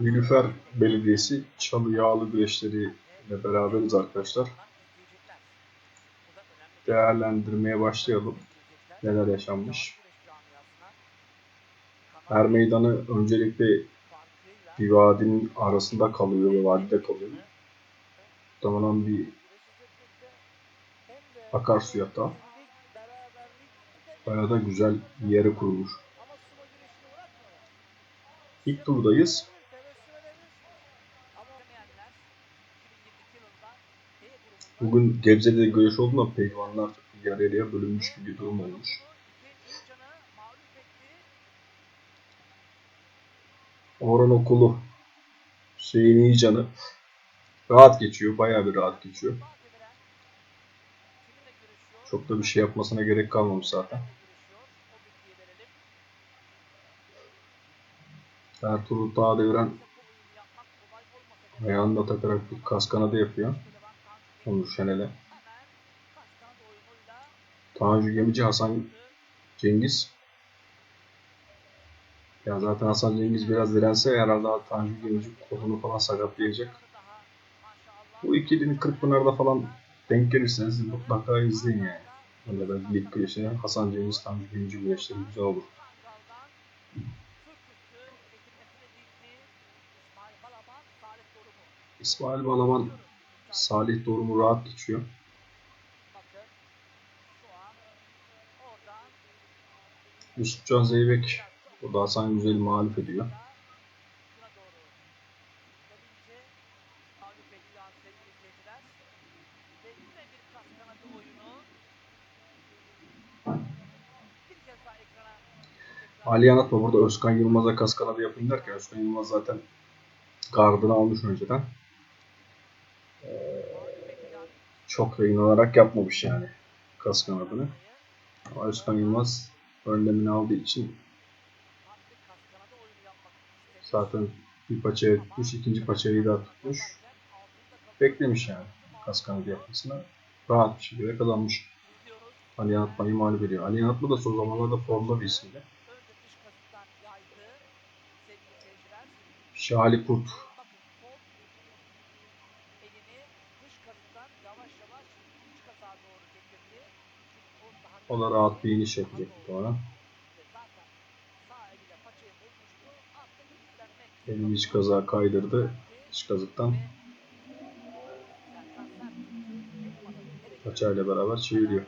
Nilüfer Belediyesi Çalı Yağlı Güreşleri ile beraberiz arkadaşlar. Değerlendirmeye başlayalım. Neler yaşanmış. Her meydanı öncelikle bir vadinin arasında kalıyor ve vadide kalıyor. Muhtemelen bir akarsu yatağı. Bayağı da güzel bir yere kurulmuş. İlk turdayız. Bugün Gebze'de güreş olduğunda pehlivanlar yarı yarıya bölünmüş gibi durum olmuş. Orhan Okulu Hüseyin İyican'ı rahat geçiyor. Bayağı bir rahat geçiyor. Çok da bir şey yapmasına gerek kalmamış zaten. Ertuğrul Dağ deviren ayağını da takarak bir kas kanadı yapıyor. Onur Şenel'e. Tanju Gemici Hasan Cengiz. Ya zaten Hasan Cengiz biraz dirense herhalde Tanju Gemici kolunu falan sakatlayacak. Bu ikilinin Kırkpınar'da falan denk gelirseniz mutlaka izleyin yani. Öyle ben lig güreşini Hasan Cengiz Tanju Gemici güreşleri güzel olur. İsmail Balaban Salih Dorum'u rahat geçiyor. Yusufcan Zeybek burada Hasan Güzel'i mağlup ediyor. Ali Yanatma burada Özkan Yılmaz'a kas kanadı yapın derken Özkan Yılmaz zaten gardını almış önceden. Ee, çok yayınlanarak yapmamış yani kas kanadını. Ama Özkan Yılmaz önlemini aldığı için zaten bir paçaya tutmuş, ikinci paçayı da tutmuş. Beklemiş yani kas kanadı yapmasına. Rahat bir şekilde kazanmış. Ali Yanatma'yı mağlup ediyor. Ali Yanatma da son zamanlarda formda bir isimdi. Şahali Kurt O rahat bir iniş yapacak muhtemelen. Benim iç kazağı kaydırdı. İç kazıktan. Paçayla beraber çeviriyor.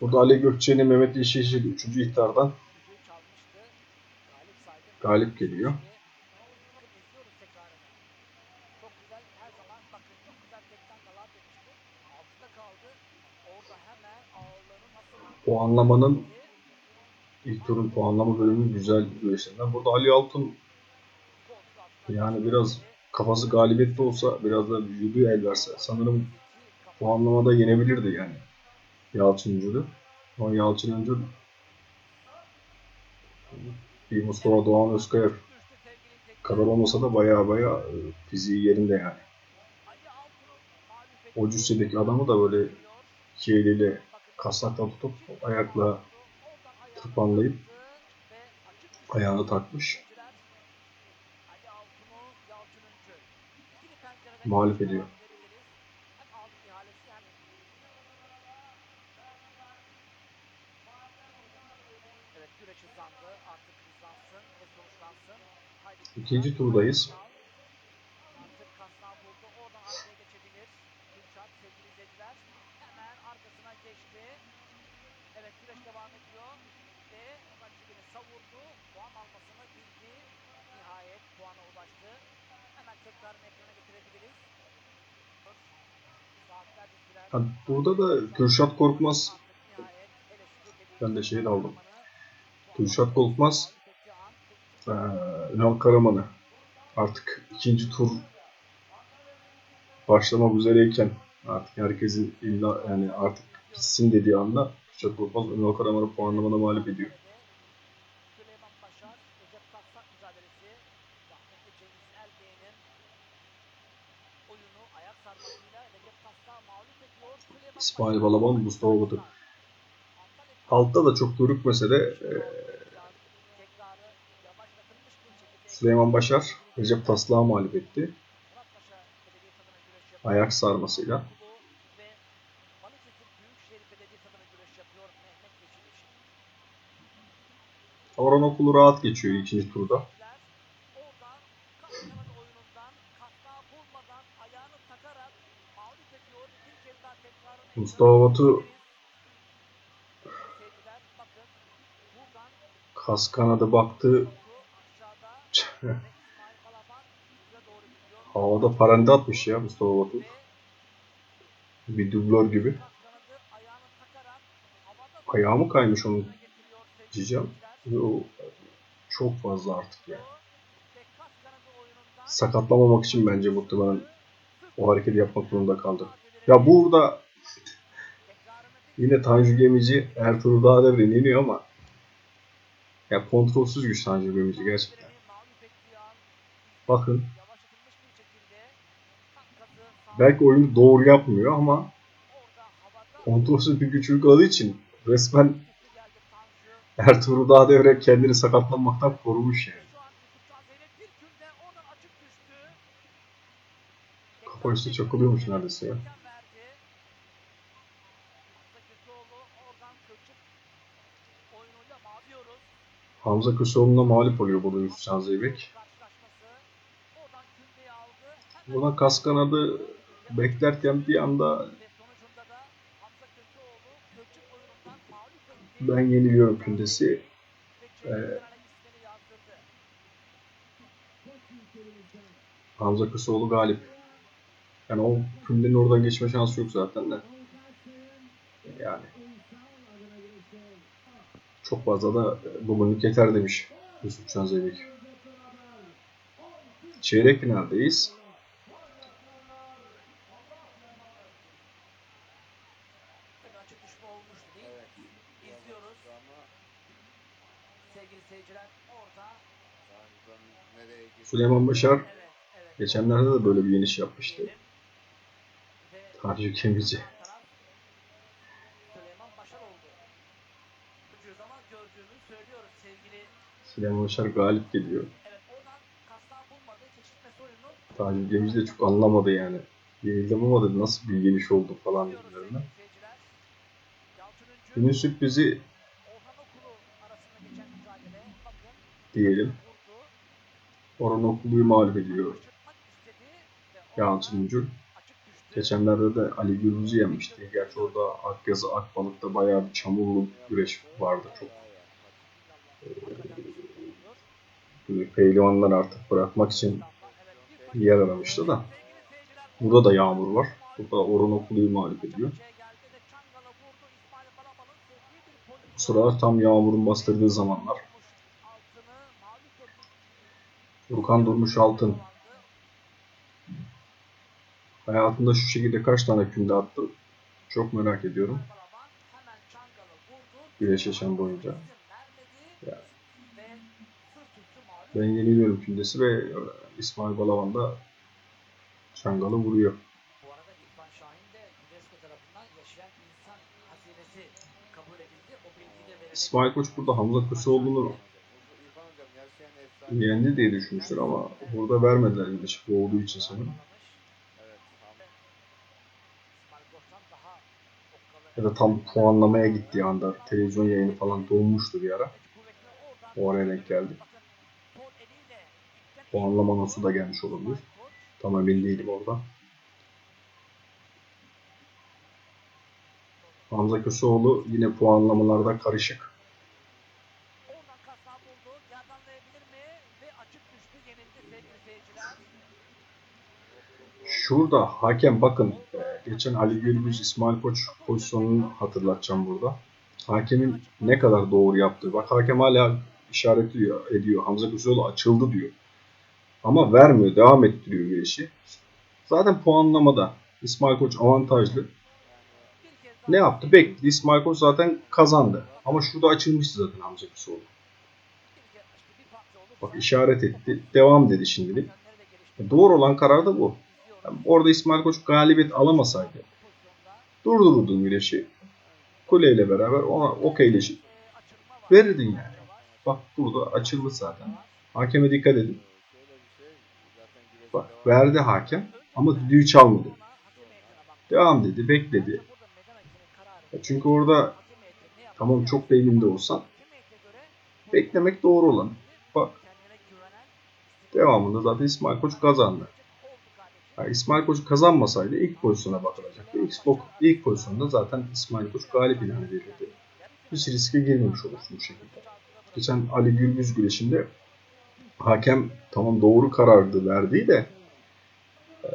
Burada Ali Gökçe'nin Mehmet Yeşilçil 3. ihtardan galip geliyor. Puanlamanın ilk turun puanlama bölümü güzel güreşlerinden. Burada Ali Altun yani biraz kafası galibiyette olsa biraz da vücudu el verse sanırım puanlamada yenebilirdi yani Yalçın Öncül'ü. Ama Yalçın Öncül bir Mustafa Doğan Özkaya kadar olmasa da baya baya fiziği yerinde yani. O cüssedeki adamı da böyle iki eliyle kasnaktan tutup ayakla tırpanlayıp ayağını takmış. Mağlup ediyor. İkinci turdayız. Evet güreş devam ediyor ve rakibini savurdu. Puan almasını bildi. Nihayet puana ulaştı. Hemen tekrarını ekrana getirebiliriz. Süren Ha, burada da Kürşat Korkmaz. Ben de şeyi aldım. Kürşat Korkmaz Ünal Karaman'ı artık ikinci tur başlamak üzereyken artık herkesin illa yani artık gitsin dediği anda Kürşat Korkmaz Ünal Karaman'ı puanlamada mağlup ediyor. İsmail Balaban, Mustafa Batur. Altta da çok görükmese de e, Süleyman Başar Recep Taslak'ı mağlup etti. Ayak sarmasıyla. Orhan Okulu rahat geçiyor ikinci turda. Mustafa Batu kas kanadı baktı. Havada parende atmış ya Mustafa Batu. Bir dublör gibi. Ayağı mı kaymış onun diyeceğim. Yo, çok fazla artık ya. Sakatlamamak için bence muhtemelen o hareketi yapmak zorunda kaldı. Ya burada yine Tanju Gemici Ertuğrul Dağdevr'e yeniyor ama ya kontrolsüz güç Tanju Gemici gerçekten. Bakın belki oyunu doğru yapmıyor ama kontrolsüz bir güç uyguladığı için resmen Ertuğrul Dağdevre kendini sakatlanmaktan korumuş yani. Kafa üstü çakılıyormuş neredeyse ya. Hamza Köseoğlu'na mağlup oluyor burada Yusuf Can Zeybek. Buradan kas kanadı beklerken bir anda ben yeniliyorum kündesi. Ee, Hamza Köseoğlu galip. Yani o kündenin oradan geçme şansı yok zaten de. Yani çok fazla da e, bugünlük yeter demiş Yusuf Can Zeybek. Çeyrek finaldeyiz. Süleyman Başar Evet, evet. geçenlerde de böyle bir yeniş yapmıştı. Tanju Kemici. Süleyman Başar oldu. Bu zaman gördüğümüzü söylüyoruz sevgili. Süleyman Başar galip geliyor. Tanju Gemici de çok anlamadı yani. Yenildim ama dedi nasıl bir yeniş oldu falan Üncü, Günün sürprizi Orhan Okulu arasında geçen mücadele. Bakın diyelim. Orhan Okulu'yu mağlup ediyor açık düştü. Geçenlerde de Ali Gürbüz'ü yenmişti. Gerçi orada Akyazı Akbalık'ta bayağı bir çamurlu güreş vardı. Çok böyle pehlivanlar artık bırakmak için yer aramıştı da. Burada da yağmur var. Burada Orhan Okulu'yu mağlup ediyor. Bu sıralar tam yağmurun bastırdığı zamanlar. Furkan Durmuş Altın. Hayatında şu şekilde kaç tane künde attı? Çok merak ediyorum. Güneş yaşam boyunca. Ya. Ben yeniliyorum kündesi ve e, İsmail Balaban da Çangal'ı vuruyor. İsmail Koç burada Hamza Köseoğlu'nu yendi diye düşünmüşler ama burada vermediler Güneş boğulduğu için sanırım. Ya da tam puanlamaya gittiği anda televizyon yayını falan donmuştu bir ara. O araya denk geldi. Puanlama notu da gelmiş olabilir. Tam emin değilim orada. Hamza Köseoğlu yine puanlamalarda karışık. Şurada hakem bakın e, geçen Ali Gürbüz İsmail Koç pozisyonunu hatırlatacağım burada. Hakemin ne kadar doğru yaptığı. Bak hakem hala işaret ediyor. Hamza Köseoğlu açıldı diyor. Ama vermiyor. Devam ettiriyor bir işi. Zaten puanlamada İsmail Koç avantajlı. Ne yaptı? Bekledi. İsmail Koç zaten kazandı. Ama şurada açılmıştı zaten Hamza olursa Bak işaret etti. Devam dedi şimdilik. gelişti. Doğru olan karar da bu. Orada İsmail Koç galibiyet alamasaydı Durdururdun güreşi. Kuleyle beraber ona okeyleşip verirdin yani. Bak burada açıldı zaten. Hakeme dikkat edin. Bak verdi hakem ama düdüğü çalmadı. Devam dedi, bekledi. Ya çünkü orada tamam çok da olsan beklemek doğru olan. Bak devamında zaten İsmail Koç kazandı. Yani İsmail Koç kazanmasaydı ilk pozisyona bakılacaktı. İlk, ilk pozisyonda zaten İsmail Koç galip ilan edilirdi. Hiç riske girmemiş olursun bu şekilde. Geçen Ali Gürbüz güreşinde hakem tamam doğru karardı verdiği de eee,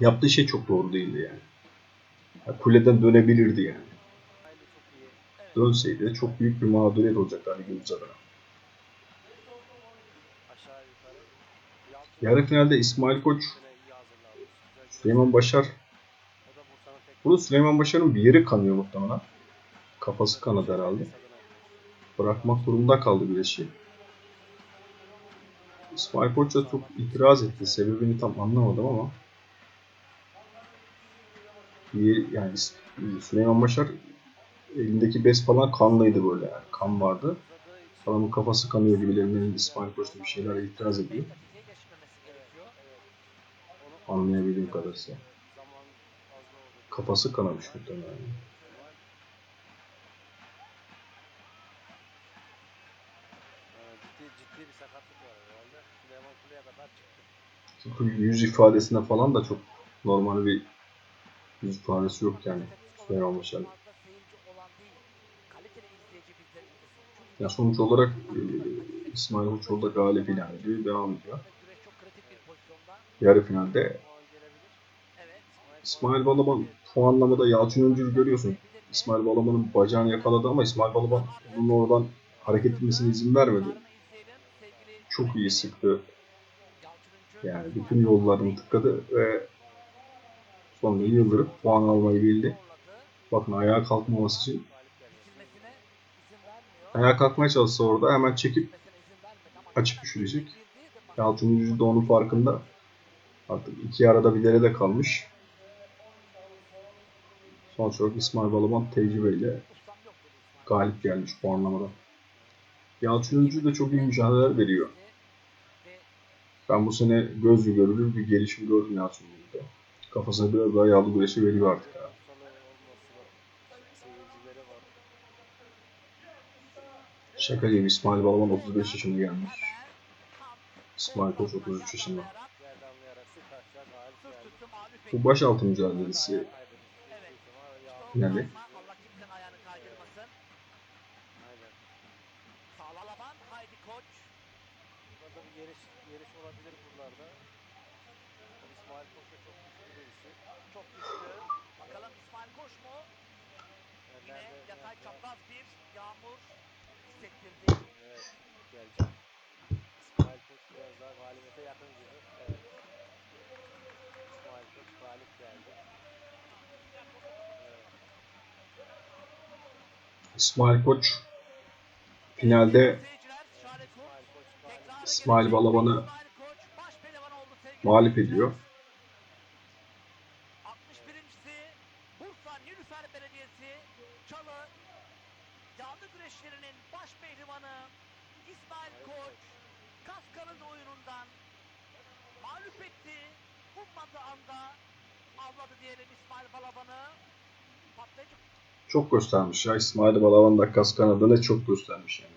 yaptığı şey çok doğru değildi yani. Ya kuleden dönebilirdi yani. Dönseydi çok büyük bir mağduriyet olacaktı Ali Gürbüz adına. Yarı finalde İsmail Koç, Süleyman Başar. Burada Süleyman Başar'ın bir yeri kanıyor muhtemelen. Kafası kanadı herhalde. Bırakmak durumunda kaldı güreşi. İsmail Koç da çok itiraz etti. Sebebini tam anlamadım ama. Yani Süleyman Başar elindeki bez falan kanlıydı böyle yani. Kan vardı. Adamın kafası kanıyor gibilerinden İsmail Koç bir şeyler itiraz ediyor. Anlayabildiğim kadarıyla. Kafası kanamış muhtemelen. yani. Yüz ifadesine falan da çok normal bir yüz ifadesi yok yani. Süleyman izlesin. Ya sonuç olarak e, İsmail Uçoğlu da galip ilan ediyor. Devam ediyor. Güreş çok kritik bir pozisyonda. Yarı finalde. İsmail Balaban puanlamada Yalçın Öncü'yü görüyorsun. İsmail Balaban'ın bacağını yakaladı ama İsmail Balaban onun oradan hareket etmesine izin vermedi. Çok iyi sıktı. Yani bütün yollarını tıkadı ve sonunda yıldırıp puan almayı bildi. Bakın ayağa kalkmaması için ayağa kalkmaya çalışsa orada hemen çekip açık düşürecek. Yalçın Öncü de onun farkında. Artık iki arada bir derede kalmış. Sonuç olarak İsmail Balaban tecrübeyle galip gelmiş bu anlamada. Yalçın Öncü de çok iyi mücadeleler veriyor. Ben bu sene gözle görülür bir gelişim gördüm Yalçın Öncü'de. Kafasına biraz daha yağlı güreşi veriyor artık. ya. Şaka gibi İsmail Balaban 35 yaşına gelmiş. İsmail Koç 33 yaşında. Yerdanlayarak sıkışacak galip geldi. Bu başaltı mücadelesi. Finali. Galip geldi. İsmail Koç finalde. İsmail Balaban'ı mağlup ediyor. 61.si Bursa Nilüfer Belediyesi Çalı Yağlı güreşlerinin baş pehlivanı İsmail Koç Kaskar'ın oyunundan mağlup etti. Ummadığı anda Çok göstermiş ya. İsmail Balaban da kas kanadını çok göstermiş yani.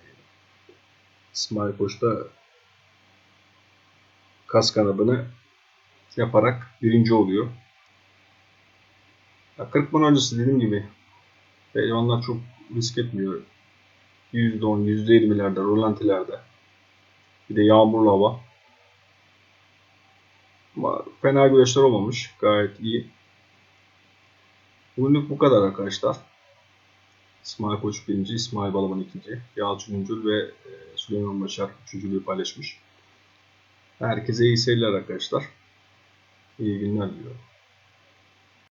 İsmail Koç da kas kanadını yaparak birinci oluyor. Ya 40 bin öncesi dediğim gibi pehlivanlar çok risk etmiyor. %10, %20'lerde, rolantilerde. Bir de yağmurlu hava. Fena güreşler olmamış. Gayet iyi. Bugünlük bu kadar arkadaşlar. İsmail Koç birinci, İsmail Balaban ikinci, Yalçın Üncül ve e, Süleyman Başar üçüncülüğü paylaşmış. Herkese iyi seyirler arkadaşlar. İyi günler diliyorum.